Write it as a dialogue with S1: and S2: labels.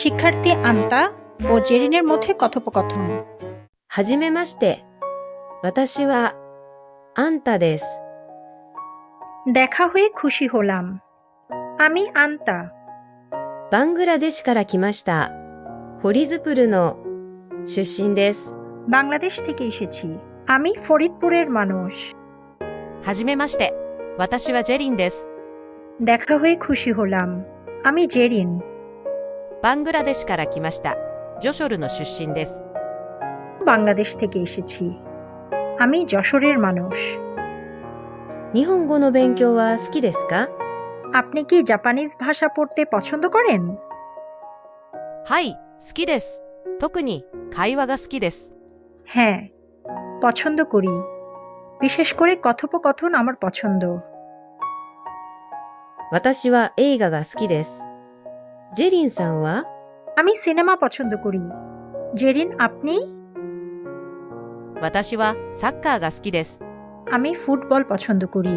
S1: শিক্ষার্থী আন্তা ও জেরিনের মধ্যে কথোপকথন
S2: はじめまして。私は、あんたです。
S1: দেখা হয়ে খুশি হলাম আমি আন্তা
S2: バングラデシュから来ました。ホリズプルの出身です。
S1: বাংলাদেশ থেকে এসেছি আমি ফরিদপুরের মানুষ
S3: はじめまして。 私はジェリンです。
S1: দেখা হয়ে খুশি হলাম আমি জেরিন
S3: バングラデシュから来ました。ジョショルの出身です。
S1: বাংলাদেশ থেকে এসেছি আমি যশোরের মানুষ
S2: 日本語の勉強は好きですか
S1: আপনি কি জাপানিজ ভাষা পড়তে পছন্দ করেন
S3: はい、好きです。特に会話が好きです。
S1: হ্যাঁ পছন্দ করি বিশেষ করে কথোপকথন আমার পছন্দ
S2: 私は映画が好きです。ジェリンさんは
S1: আমি সিনেমা পছন্দ করি জেরিন আপনি
S3: 私はサッカーが好きです。
S1: আমি ফুটবল পছন্দ করি